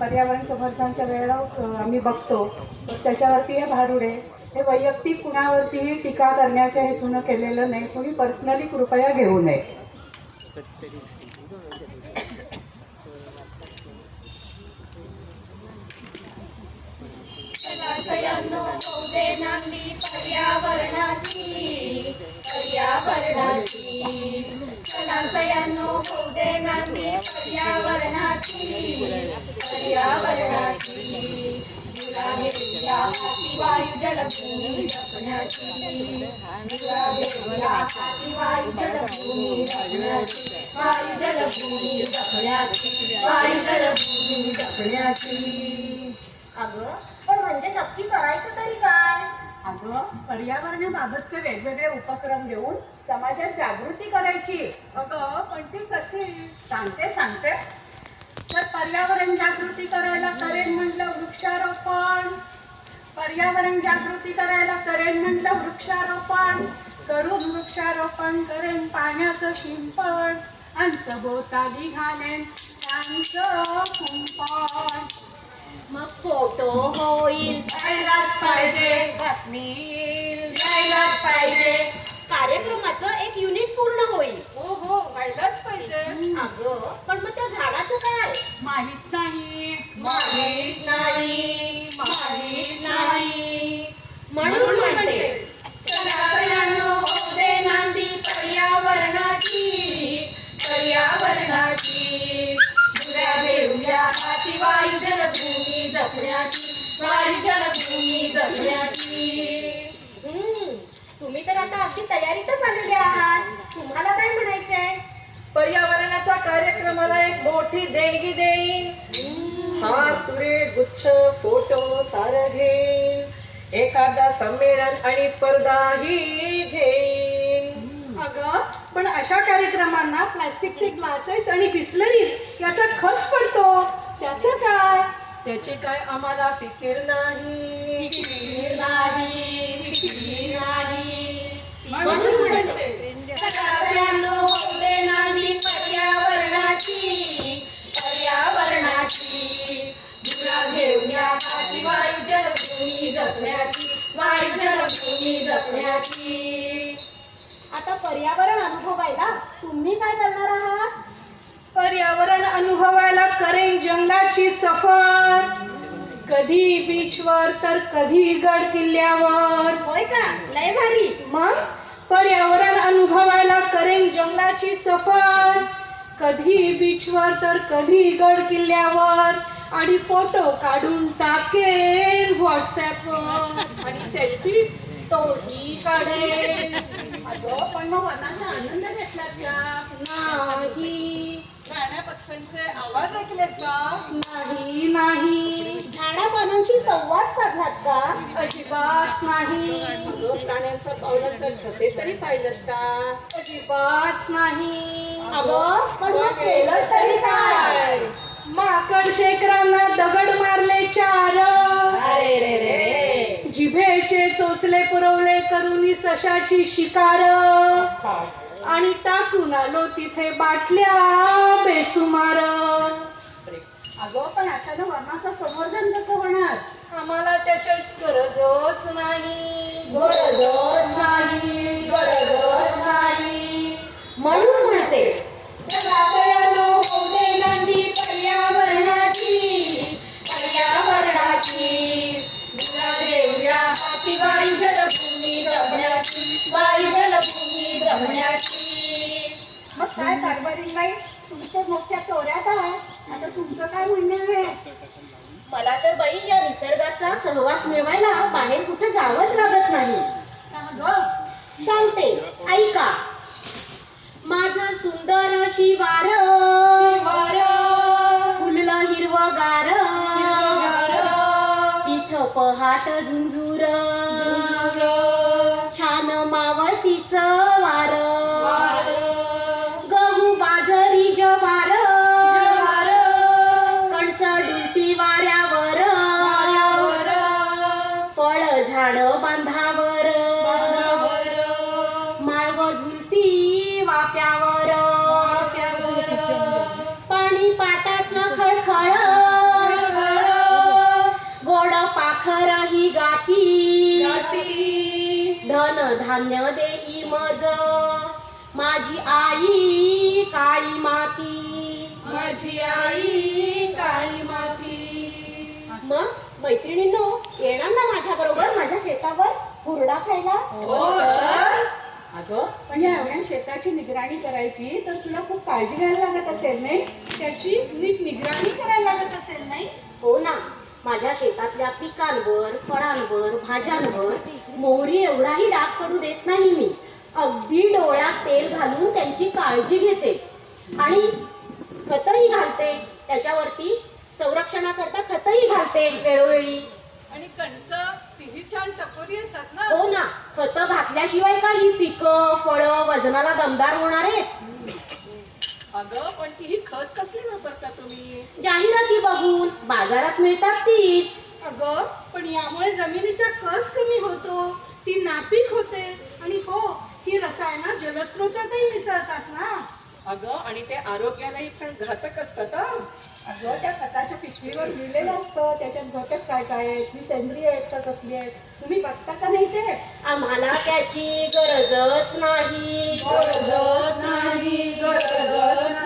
पर्यावरण समर्थांच्या वेळेला आम्ही बघतो. तर त्याच्यावरती हे भारुडे हे वैयक्तिक कुणावरतीही टीका करण्याच्या हेतूनं केलेलं नाही. कुणी पर्सनली कृपया घेऊ नये. जलभूमी जपण्याची मुलांच्या हाती वायू जलभूमी जपण्याची वायू जलभूमी जपण्याची वायू जलभूमी जपण्याची अगं पण म्हणजे नक्की करायचं तरी काय अगं पर्यावरणाबाबतचे वेगवेगळे उपक्रम घेऊन समाजात जागृती करायची अगं पण ती कशी? सांगते सांगते तर पर्यावरण जागृती करायला करेन म्हटलं वृक्षारोपण. पर्यावरण जागृती करायला करेन म्हटलं वृक्षारोपण. करून वृक्षारोपण करेन पाण्याचं शिंपण. आणि सभोवताली घालेन त्यांचं कुंपण. मग फोटो होईल. घ्यायलाच पाहिजे. बातमी. घ्यायलाच पाहिजे. कार्यक्रमाचं एक युनिट पूर्ण एखादा संमेलन आणि स्पर्धाही घेईन. अगं पण अशा कार्यक्रमांना प्लास्टिकचे ग्लासेस आणि बिस्लरीज याचा खर्च पडतो. त्याचं काय? त्याची काय आम्हाला फिकीर नाही. फिकीर नाही फिकीर नाही. म्हणून म्हणते. जलभूमी जपण्याची. आता पर्यावरण अनुभवायला तुम्ही काय करणार आहात? पर्यावरण अनुभवायला करेन जंगलाची सफर. कधी बीचवर तर कधी गड किल्ल्यावर. होय का? लय भारी. मग? पर्यावरण अनुभवायला करेन जंगलाची सफर. कधी बीचवर तर कधी गड किल्ल्यावर. आणि फोटो काढून टाकेन व्हॉट्सॲपवर आणि सेल्फी तोही अगं पण मग आनंद घेतलात का? नाही. प्राण्या पक्ष्यांचे आवाज ऐकलेत का? नाही नाही. झाडापानांशी संवाद साधलात का? अजिबात नाही. अगं, प्राण्यांचं पावलाचं ठसे तरी पाहिलं का? अजिबात नाही. अगं पण मग केलं तरी काय? माकड शेकरांना दगड मारले चार. अरे जिभेचे चोचले पुरवले करून सशाची शिकार. आणि टाकून आलो तिथे बाटल्या बेसुमार. अगं पण अशानं वनाचं संवर्धन कसं होणार? आम्हाला त्याच्या गरजच नाही. गरजच नाही गरजच नाही. म्हणून तुमच्या मोठ्या तोऱ्यात आहात आता तुमचं काय म्हणणं आहे? मला तर बाई या निसर्गाचा सहवास मिळवायला बाहेर कुठे जावंच लागत नाही. अगं सांगते ऐका. माझं सुंदर शिवार फुललं हिरवगार. इथं पहाट झुंझुर छान मावळतीच. बांधावर. माळव झुलती वाफ्यावर. पाणी पाटाच खळखळ. गोड पाखर ही गाती. धन धान्य देई मज. माझी आई काळी माती. माझी आई काळी माती. मग मैत्रिणींना खायला हो अगं पण या एवढ्या शेताची निगराणी करायची तर तुला खूप काळजी घ्यायला लागत असेल नाही? त्याची नीट निगराणी करायला लागत असेल नाही? हो ना. माझ्या शेतातल्या पिकांवर फळांवर भाज्यांवर मोहरी एवढाही डाग पडू देत नाही मी. अगदी डोळ्यात तेल घालून त्यांची काळजी घेते. आणि खतही घालते. त्याच्यावरती संरक्षणाकरता खतही घालते वेळोवेळी. आणि कणस तीही छान टपोरी येतात ना? हो ना. खत घातल्याशिवाय का ही पिकं फळं वजनाला दमदार होणार आहेत. अगं पण तीही खत कसली वापरता तुम्ही? जाहिराती बघून बाजारात मिळतात तीच. अगं पण यामुळे जमिनीचा कस कमी होतो? ती नापीक होते. आणि हो ही रसायनं जलस्रोतातही मिसळतात ना? अगं आणि ते आरोग्यालाही पण घातक असतात. अगं त्या खताच्या पिशवीवर लिहिलेलं असतं. त्याच्यात घटक काय काय आहेत? ती सेंद्रिय आहेत का कसली आहेत? तुम्ही बघता का नाही ते? आम्हाला त्याची गरजच नाही. गरजच नाही. गरजच